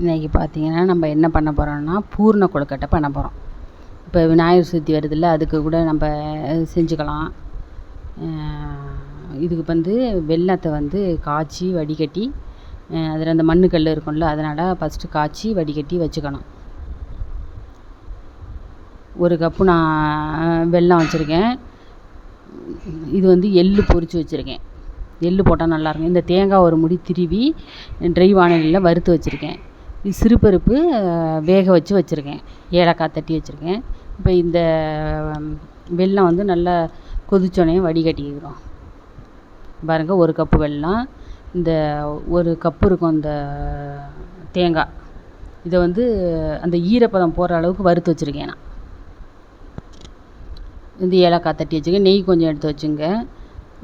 இன்றைக்கி பார்த்தீங்கன்னா நம்ம என்ன பண்ண போகிறோம்னா பூர்ண கொழுக்கட்டை பண்ண போகிறோம் இப்போ விநாயகர் சதுர்த்தி வருதில்ல அதுக்கு கூட நம்ம செஞ்சுக்கலாம். இதுக்கு வந்து வெல்லத்தை வந்து காய்ச்சி வடிகட்டி அதில் அந்த மண்ணுக்கல் இருக்கும்ல அதனால் ஃபஸ்ட்டு காய்ச்சி வடிகட்டி வச்சுக்கணும். ஒரு கப்பு நான் வெல்லம் வச்சுருக்கேன். இது வந்து எள்ளு பொரித்து வச்சுருக்கேன். எள்ளு போட்டால் நல்லாயிருக்கும் இந்த தேங்காய் ஒரு முடி திருவி ட்ரை வானிலையில் வறுத்து வச்சுருக்கேன். சிறுபருப்பு வேக வச்சு வச்சுருக்கேன். ஏலக்காய் தட்டி வச்சுருக்கேன். இப்போ இந்த வெல்லம் வந்து நல்லா கொதிச்சோடனே வடிகட்டிக்கிறோம். பாருங்கள் ஒரு கப்பு வெல்லம் இந்த ஒரு கப்பு இருக்கும் இந்த தேங்காய். இதை வந்து அந்த ஈரப்பதம் போகிற அளவுக்கு வறுத்து வச்சுருக்கேன் நான். இந்த ஏலக்காய் தட்டி வச்சுருக்கேன். நெய் கொஞ்சம் எடுத்து வச்சுங்க.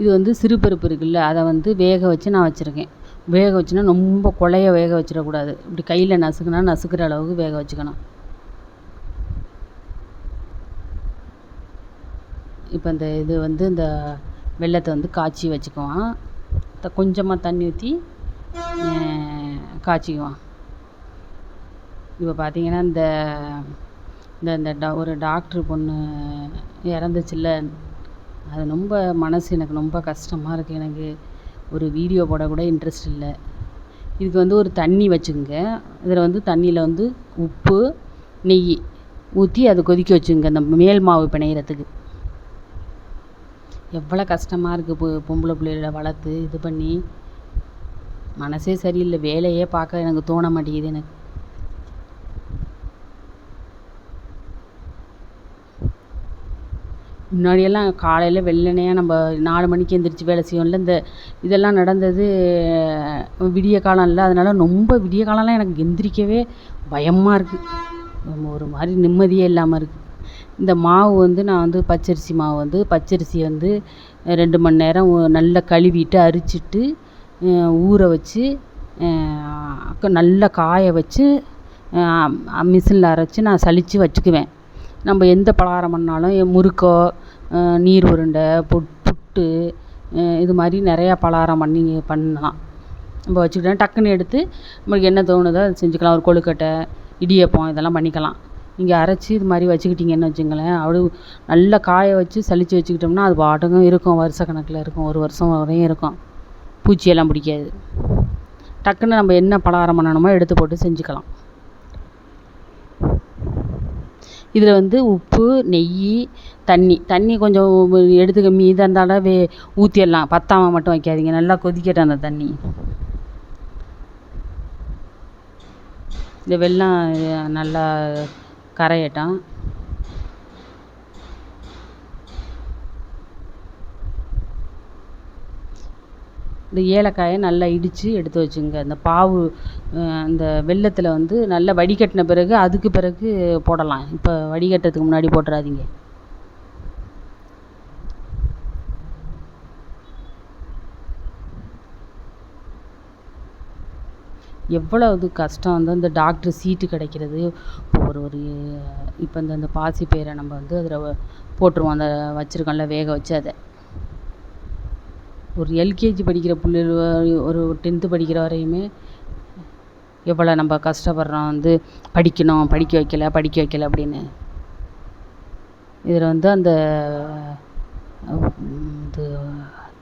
இது வந்து சிறுபருப்பு இருக்குல்ல அதை வந்து வேக வச்சு நான் வச்சுருக்கேன். வேக வச்சுன்னா ரொம்ப குழைய வேக வச்சிடக்கூடாது. இப்படி கையில் நசுக்குனா நசுக்கிற அளவுக்கு வேக வச்சுக்கணும். இப்போ இந்த இது வந்து இந்த வெள்ளத்தை வந்து காய்ச்சி வச்சுக்குவோம் கொஞ்சமாக தண்ணி ஊற்றி காய்ச்சிக்குவான். இப்போ பார்த்தீங்கன்னா இந்த இந்த இந்த டா ஒரு டாக்ட்ரு பொண்ணு இறந்துச்சுல்ல. அது ரொம்ப மனசு எனக்கு ரொம்ப கஷ்டமாக இருக்குது எனக்கு. ஒரு வீடியோ போட கூட இன்ட்ரெஸ்ட் இல்லை. இதுக்கு வந்து ஒரு தண்ணி வச்சுக்கோங்க. இதில் வந்து தண்ணியில் வந்து உப்பு நெய் ஊற்றி அதை கொதிக்க வச்சுங்க இந்த மேல் மாவு பிணையிறதுக்கு. எவ்வளோ கஷ்டமாக இருக்குது பொ பொம்பளை பிள்ளைகள வளர்த்து இது பண்ணி. மனசே சரியில்லை. வேலையே பார்க்க எனக்கு தோண மாட்டேங்குது எனக்கு. முன்னாடியெல்லாம் காலையில் வெள்ளனையாக நம்ம நாலு மணிக்கு எழுந்திரிச்சி வேலை செய்வோம்ல இந்த இதெல்லாம் நடந்தது விடிய காலம் இல்லை அதனால் ரொம்ப விடிய காலம்லாம் எனக்கு எந்திரிக்கவே பயமாக இருக்குது ஒரு மாதிரி நிம்மதியே இல்லாமல் இருக்குது இந்த மாவு வந்து நான் வந்து பச்சரிசி மாவு வந்து பச்சரிசியை வந்து ரெண்டு மணி நேரம் நல்லா கழுவிட்டு அரிச்சிட்டு ஊற வச்சு நல்லா காய வச்சு மிஷினில் அரைச்சி நான் சலித்து வச்சுக்குவேன். நம்ம எந்த பலகாரம் பண்ணாலும் முறுக்கோ நீர் உருண்டை புட் புட்டு இது மாதிரி நிறையா பலகாரம் பண்ணி பண்ணலாம். நம்ம வச்சுக்கிட்டோம் டக்குன்னு எடுத்து நம்மளுக்கு என்ன தோணுதோ அதை செஞ்சுக்கலாம். ஒரு கொழுக்கட்டை இடியப்பம் இதெல்லாம் பண்ணிக்கலாம். நீங்கள் அரைச்சி இது மாதிரி வச்சுக்கிட்டிங்கன்னு வச்சுங்களேன் அவ்வளோ நல்லா காய வச்சு சலித்து வச்சுக்கிட்டோம்னா அது பாட்டுக்கும் இருக்கும். வருஷ கணக்கில் இருக்கும். ஒரு வருஷம் வரையும் இருக்கும். பூச்சியெல்லாம் பிடிக்காது. டக்குன்னு நம்ம என்ன பலகாரம் பண்ணணுமோ எடுத்து போட்டு செஞ்சுக்கலாம். இதில் வந்து உப்பு நெய் தண்ணி. தண்ணி கொஞ்சம் எடுத்துக்க மீதம் இருந்தாலும் வே ஊற்றிடலாம் பற்றாம மட்டும் வைக்காதீங்க. நல்லா கொதிக்கட்டும் அந்த தண்ணி. இந்த வெல்லம் நல்லா கரையட்டும். இந்த ஏலக்காயை நல்லா இடித்து எடுத்து வச்சுங்க. இந்த பாவு அந்த வெல்லத்தில் வந்து நல்லா வடிகட்டின பிறகு அதுக்கு பிறகு போடலாம். இப்போ வடிகட்டுறதுக்கு முன்னாடி போட்டுறாதீங்க. எவ்வளோ இது கஷ்டம் வந்து இந்த டாக்டர் சீட்டு கிடைக்கிறது. ஒரு ஒரு இப்போ இந்த அந்த பாசி பயிரை நம்ம வந்து அதில் போட்டுருவோம். அந்த வச்சுருக்கோம்ல வேக வச்சு அதை. ஒரு எல்கேஜி படிக்கிற பிள்ளைகள் ஒரு டென்த்து படிக்கிற வரையுமே எவ்வளோ நம்ம கஷ்டப்படுறோம் வந்து படிக்கணும் படிக்க வைக்கல படிக்க வைக்கல அப்படின்னு. இதில் வந்து அந்த இது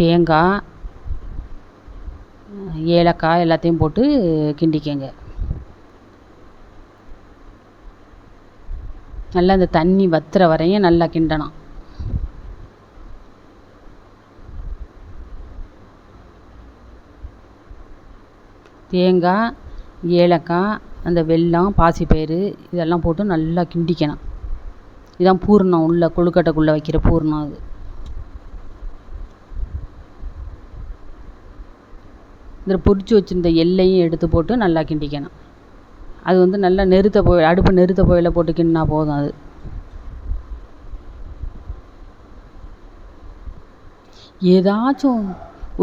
தேங்காய் ஏலக்காய் எல்லாத்தையும் போட்டு கிண்டிக்கங்க. நல்லா அந்த தண்ணி வத்துற வரையும் நல்லா கிண்டணும். தேங்காய் ஏலக்காய் அந்த வெல்லம் பாசிப்பயிறு இதெல்லாம் போட்டு நல்லா கிண்டிக்கணும். இதுதான் பூரணம் உள்ள கொழுக்கட்டைக்குள்ளே வைக்கிற பூரணம் அது. இதில் பொரித்து வச்சுருந்த எல்லையும் எடுத்து போட்டு நல்லா கிண்டிக்கணும். அது வந்து நல்லா நெருத்த போய் அடுப்பு நெருத்த போயில் போட்டு கிண்டினா போதும் அது. ஏதாச்சும்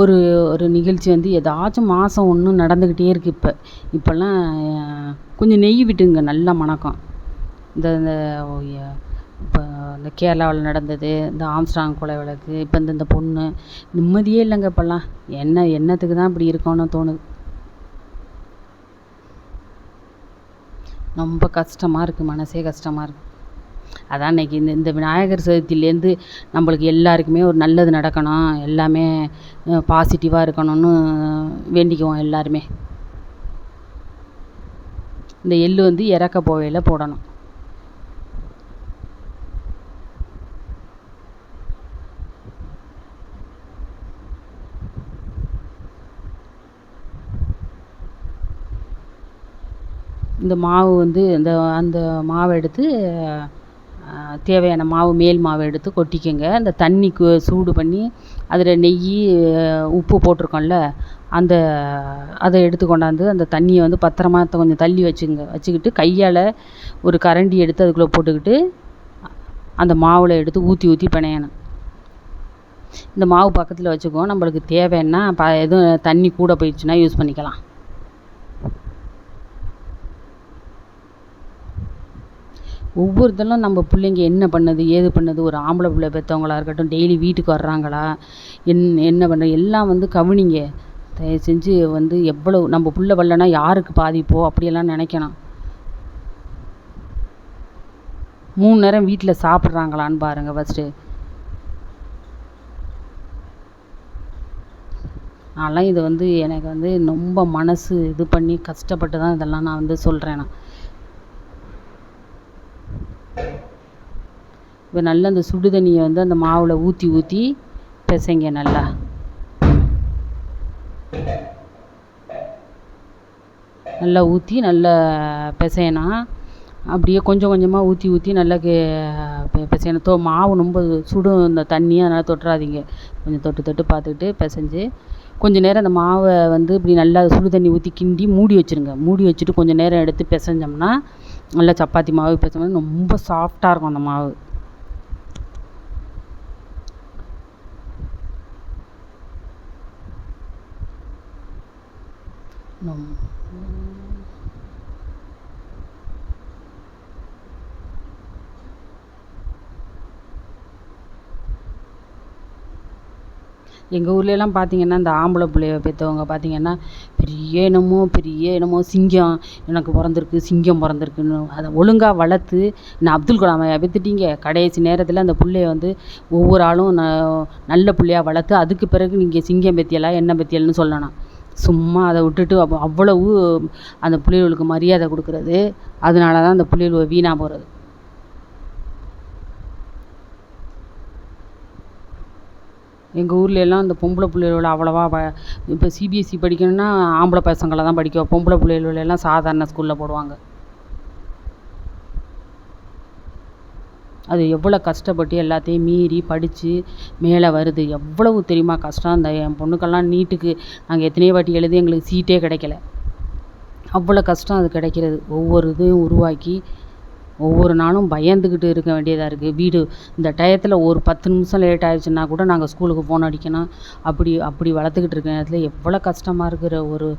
ஒரு ஒரு நிகழ்ச்சி வந்து ஏதாச்சும் மாதம் ஒன்று நடந்துக்கிட்டே இருக்குது இப்போ. இப்போல்லாம் கொஞ்சம் நெய் விட்டுங்க நல்லா மணக்கும். இந்த இந்த இப்போ இந்த கேரளாவில் நடந்தது இந்த ஆம்ஸ்ட்ராங் கொலை வழக்கு இப்போ இந்த இந்த பொண்ணு நிம்மதியே இல்லைங்க இப்போல்லாம். என்ன என்னத்துக்கு தான் இப்படி இருக்கோன்னு தோணுது. ரொம்ப கஷ்டமாக இருக்குது மனசே கஷ்டமாக இருக்குது அதான் இன்றைக்கி இந்த இந்த விநாயகர் சதுர்த்தியிலேருந்து நம்மளுக்கு எல்லாருக்குமே ஒரு நல்லது நடக்கணும். எல்லாமே பாசிட்டிவாக இருக்கணும்னு வேண்டிக்குவோம் எல்லாருமே. இந்த எள்ளு வந்து இறக்க போகையில் போடணும். இந்த மாவு வந்து இந்த அந்த மாவை எடுத்து தேவையான மாவு மேல் மாவை எடுத்து கொட்டிக்கங்க. அந்த தண்ணிக்கு சூடு பண்ணி அதில் நெய் உப்பு போட்டிருக்கோம்ல அந்த அதை எடுத்து கொண்டாந்து அந்த தண்ணியை வந்து பத்திரமா கொஞ்சம் தள்ளி வச்சுங்க வச்சுக்கிட்டு கையால் ஒரு கரண்டி எடுத்து அதுக்குள்ளே போட்டுக்கிட்டு அந்த மாவில் எடுத்து ஊற்றி ஊற்றி பிணையணும். இந்த மாவு பக்கத்தில் வச்சுக்குவோம். நம்மளுக்கு தேவைன்னா ப எதுவும் தண்ணி கூட போயிடுச்சுன்னா யூஸ் பண்ணிக்கலாம். ஒவ்வொருத்தரும் நம்ம பிள்ளைங்க என்ன பண்ணுது ஏது பண்ணுது ஒரு ஆம்பளை பிள்ளை பெற்றவங்களா இருக்கட்டும் டெய்லி வீட்டுக்கு வர்றாங்களா என் என்ன பண்ண எல்லாம் வந்து கவனிங்க. தயவு செஞ்சு வந்து எவ்வளோ நம்ம பிள்ள வரலனா யாருக்கு பாதிப்போ அப்படியெல்லாம் நினைக்கணும். மூணு நேரம் வீட்டில் சாப்பிட்றாங்களான்னு பாருங்கள் ஃபஸ்ட்டு நான்லாம் இது வந்து எனக்கு வந்து ரொம்ப மனசு இது பண்ணி கஷ்டப்பட்டு தான் இதெல்லாம் நான் வந்து சொல்கிறேன் நான். இப்போ நல்லா அந்த சுடு தண்ணியை வந்து அந்த மாவில் ஊற்றி ஊற்றி பிசைங்க நல்லா. நல்லா ஊற்றி நல்லா பிசையணும். அப்படியே கொஞ்சம் கொஞ்சமாக ஊற்றி ஊற்றி நல்லா கே பிசையணும். தோ மாவு ரொம்ப சுடும் இந்த தண்ணி அதனால் தொட்டுறாதீங்க. கொஞ்சம் தொட்டு தொட்டு பார்த்துக்கிட்டு பிசைஞ்சு கொஞ்ச நேரம் அந்த மாவை வந்து இப்படி நல்லா சுடு தண்ணி ஊற்றி கிண்டி மூடி வச்சுருங்க. மூடி வச்சுட்டு கொஞ்சம் நேரம் எடுத்து பிசைஞ்சோம்னா நல்லா சப்பாத்தி மாவு பிசைஞ்சோம்னா ரொம்ப சாஃப்டாக இருக்கும் அந்த மாவு. எங்கள் ஊர்லெலாம் பார்த்தீங்கன்னா இந்த ஆம்பளை பிள்ளைய பெற்றவங்க பார்த்தீங்கன்னா பெரிய என்னமோ பெரிய என்னமோ சிங்கம் எனக்கு பிறந்திருக்கு சிங்கம் பிறந்திருக்குன்னு அதை ஒழுங்காக வளர்த்து நான் அப்துல் கலாமையா பெற்றுட்டீங்க கடைசி நேரத்தில் அந்த பிள்ளைய வந்து ஒவ்வொரு ஆளும் ந நல்ல பிள்ளையா வளர்த்து அதுக்கு பிறகு நீங்கள் சிங்கம் பெத்தியலா என்ன பெத்தியல்னு சொல்லணும். சும்மா அதை விட்டுட்டு அவ்வளவு அந்த பிள்ளைகளுக்கு மரியாதை கொடுக்குறது. அதனால தான் அந்த பிள்ளைகள் வீணாக போகிறது எங்கள் ஊர்லெலாம் அந்த பொம்பளை பிள்ளைகள அவ்வளவா வ இப்போ சிபிஎஸ்சி படிக்கணும்னா ஆம்பளை பசங்களை தான் படிக்க பொம்பளை பிள்ளைகளெல்லாம் சாதாரண ஸ்கூலில் போடுவாங்க. அது எவ்வளோ கஷ்டப்பட்டு எல்லாத்தையும் மீறி படித்து மேலே வருது. எவ்வளவு தெரியுமா கஷ்டம்? இந்த என் பொண்ணுக்கெல்லாம் நீட்டுக்கு நாங்கள் எத்தனையோ வாட்டி எழுதி எங்களுக்கு சீட்டே கிடைக்கல. அவ்வளோ கஷ்டம் அது கிடைக்கிறது. ஒவ்வொரு இதையும் உருவாக்கி ஒவ்வொரு நாளும் பயந்துக்கிட்டு இருக்க வேண்டியதாக இருக்குது வீடு இந்த டயத்தில் ஒரு பத்து நிமிஷம் லேட் ஆகிடுச்சின்னா கூட நாங்கள் ஸ்கூலுக்கு ஃபோன் அடிக்கணும். அப்படி அப்படி வளர்த்துக்கிட்டு இருக்க நேரத்தில் எவ்வளோ கஷ்டமாக இருக்கிற ஒரு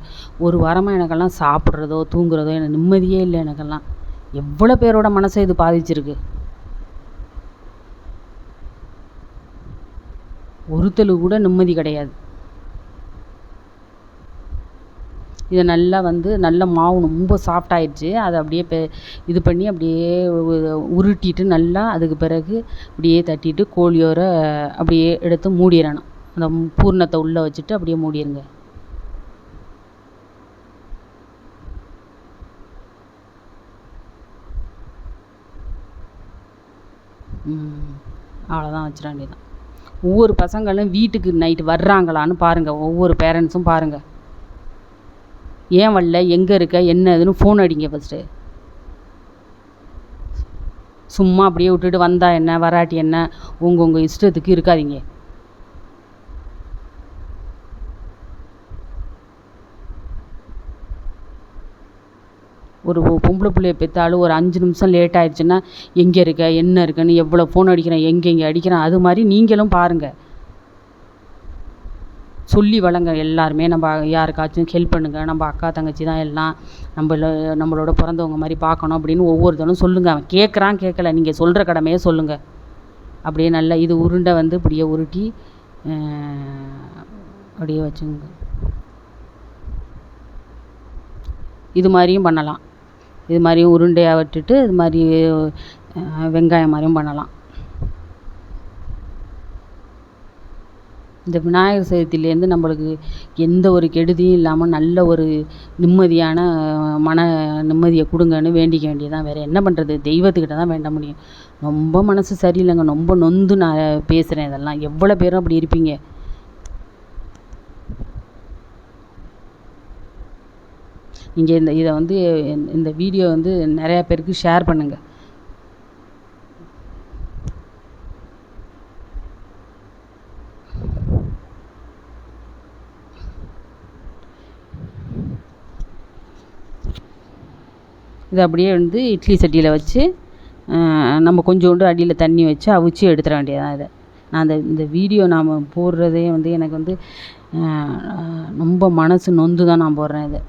ஒரு வாரமாக எனக்கெல்லாம் சாப்பிட்றதோ தூங்குறதோ எனக்கு நிம்மதியே இல்லை எனக்கெல்லாம். எவ்வளோ பேரோட மனசை இது பாதிச்சிருக்கு. ஒருத்தலுக்கு கூட நிம்மதி கிடையாது. இதை நல்லா வந்து நல்ல மாவு ரொம்ப சாஃப்ட் ஆகிடுச்சி அதை அப்படியே பெ இது பண்ணி அப்படியே உருட்டிட்டு நல்லா அதுக்கு பிறகு அப்படியே தட்டிட்டு கோழியோர அப்படியே எடுத்து மூடிடணும். அந்த பூர்ணத்தை உள்ளே வச்சுட்டு அப்படியே மூடிடுங்க அவ்வளோதான் வச்சிட வேண்டியதான் ஒவ்வொரு பசங்களும் வீட்டுக்கு நைட்டு வர்றாங்களான்னு பாருங்கள் ஒவ்வொரு பேரண்ட்ஸும் பாருங்கள் ஏன் வரல? எங்கே இருக்க? என்ன ஏதுன்னு ஃபோன் அடிங்க ஃபஸ்ட்டு சும்மா அப்படியே விட்டுட்டு வந்தா என்ன? வராட்டி என்ன? உங்கள் உங்கள் இஷ்டத்துக்கு இருக்காதீங்க. ஒரு பொம்பளை பிள்ளைய பெற்றாலும் ஒரு அஞ்சு நிமிஷம் லேட் ஆயிடுச்சுன்னா எங்கே இருக்க? என்ன இருக்குன்னு எவ்வளோ ஃபோன் அடிக்கிறேன்? எங்கே எங்கே அடிக்கிறேன்? அது மாதிரி நீங்களும் பாருங்கள் சொல்லி வளங்க எல்லாருமே. நம்ம யாருக்காச்சும் ஹெல்ப் பண்ணுங்கள் நம்ம அக்கா தங்கச்சி தான் எல்லாம் நம்மள நம்மளோட பிறந்தவங்க மாதிரி பார்க்கணும் அப்படின்னு ஒவ்வொருத்தனும் சொல்லுங்கள் அவன் கேட்குறான் கேட்கல. நீங்கள் சொல்கிற கடமையை சொல்லுங்கள் அப்படியே நல்லா இது உருண்டை வந்து இப்படியே உருட்டி அப்படியே வச்சுங்க. இது மாதிரியும் பண்ணலாம். இது மாதிரியும் உருண்டையாக விட்டுட்டு இது மாதிரி வெங்காயம் மாதிரியும் பண்ணலாம். இந்த விநாயகர் சதுர்த்தியிலேருந்து நம்மளுக்கு எந்த ஒரு கெடுதியும் இல்லாமல் நல்ல ஒரு நிம்மதியான மன நிம்மதியை கொடுங்கன்னு வேண்டிக்க வேண்டியதான் வேறு என்ன பண்ணுறது தெய்வத்துக்கிட்ட தான் வேண்ட முடியும். ரொம்ப மனசு சரியில்லைங்க. ரொம்ப நொந்து நான் பேசுகிறேன் இதெல்லாம். எவ்வளோ பேரும் அப்படி இருப்பீங்க? நீங்கள் இந்த இதை வந்து இந்த வீடியோ வந்து நிறையா பேருக்கு ஷேர் பண்ணுங்கள் இது அப்படியே வந்து இட்லி சட்டியில் வச்சு நம்ம கொஞ்சோண்டு அடியில் தண்ணி வச்சு அவிச்சு எடுத்துட வேண்டியதான் இதை. நான் அந்த இந்த வீடியோ நாம் போடுறதே வந்து எனக்கு வந்து ரொம்ப மனசு நொந்து தான் நான் போடுறேன் இதை.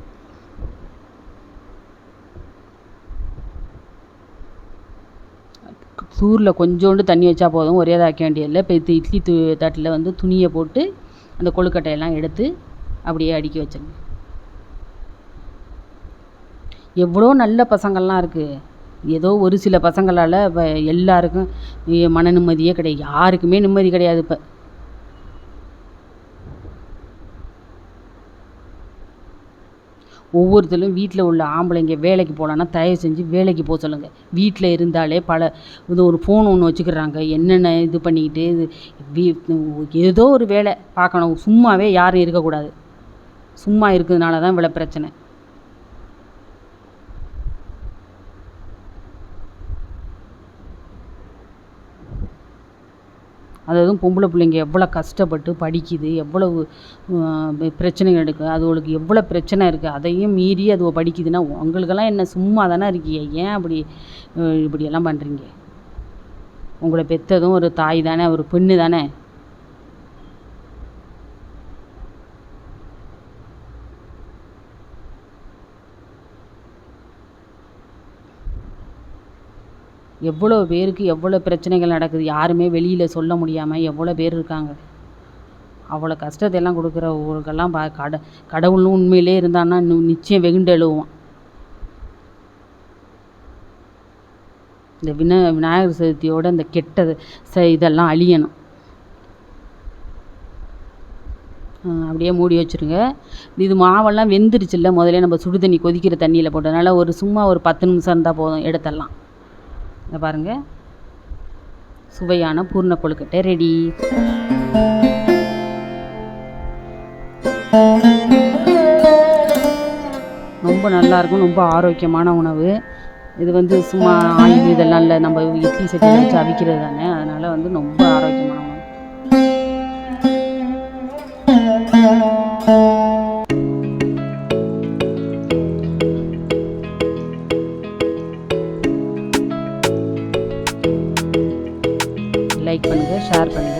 சூரில் கொஞ்சோண்டு தண்ணி வச்சா போதும் ஒரே இதாக வேண்டியதில்லை. இப்போ இது இட்லி து தட்டில் வந்து துணியை போட்டு அந்த கொழுக்கட்டையெல்லாம் எடுத்து அப்படியே அடுக்கி வச்சிருங்க. எவ்வளோ நல்ல பசங்கள்லாம் இருக்குது ஏதோ ஒரு சில பசங்களால் இப்போ எல்லாருக்கும் மன நிம்மதியே கிடையாது. யாருக்குமே நிம்மதி கிடையாது இப்போ. ஒவ்வொருத்தரும் வீட்டில் உள்ள ஆம்பளைங்க வேலைக்கு போகலான்னா தயவு செஞ்சு வேலைக்கு போக சொல்லுங்கள் வீட்டில் இருந்தாலே பல இது ஒரு ஃபோன் ஒன்று வச்சுக்கிறாங்க. என்னென்ன இது பண்ணிக்கிட்டு இது வீ- ஏதோ ஒரு வேலை பார்க்கணும். சும்மாவே யாரும் இருக்கக்கூடாது. சும்மா இருக்கிறதுனால தான் இவ்வளோ பிரச்சனை. அதாவது பொம்பளை பிள்ளைங்க எவ்வளோ கஷ்டப்பட்டு படிக்குது எவ்வளவு பிரச்சனைகள் இருக்குது அதுகளுக்கு எவ்வளோ பிரச்சனை இருக்குது அதையும் மீறி அது படிக்குதுன்னா உங்களுக்கெல்லாம் என்ன சும்மா தானே இருக்கீங்க? ஏன் அப்படி இப்படியெல்லாம் பண்ணுறீங்க உங்களை பெற்றதும் ஒரு தாய் தானே ஒரு பெண்ணு தானே? எவ்வளோ பேருக்கு எவ்வளோ பிரச்சனைகள் நடக்குது? யாருமே வெளியில் சொல்ல முடியாமல் எவ்வளோ பேர் இருக்காங்க? அவ்வளோ கஷ்டத்தை எல்லாம் கொடுக்குறவங்களுக்கெல்லாம் பா கட கடவுள்னு உண்மையிலே இருந்தான்னா இன்னும் நிச்சயம் வெகுண்டு எழுவான் இந்த வின விநாயகர் சதுர்த்தியோட இந்த கெட்டது ச இதெல்லாம் அழியணும். அப்படியே மூடி வச்சுருங்க. இது மாவெல்லாம் வெந்துருச்சுல்ல முதல்ல நம்ம சுடு தண்ணி கொதிக்கிற தண்ணியில் போட்டதுனால ஒரு சும்மா ஒரு பத்து நிமிஷம் இருந்தால் போதும் எடுத்துடலாம் இதை பாருங்கள் சுவையான பூர்ண கொழுக்கட்டை ரெடி ரொம்ப நல்லாயிருக்கும் ரொம்ப ஆரோக்கியமான உணவு. இது வந்து சும்மா ஆயில் இதெல்லாம் இல்லை நம்ம இட்லி சட்டியில் வச்சு அவிக்கிறது தானே. அதனால் வந்து ரொம்ப ஆரோக்கியமான உணவு. லைக் பண்ணுங்கள் ஷேர் பண்ணுங்கள்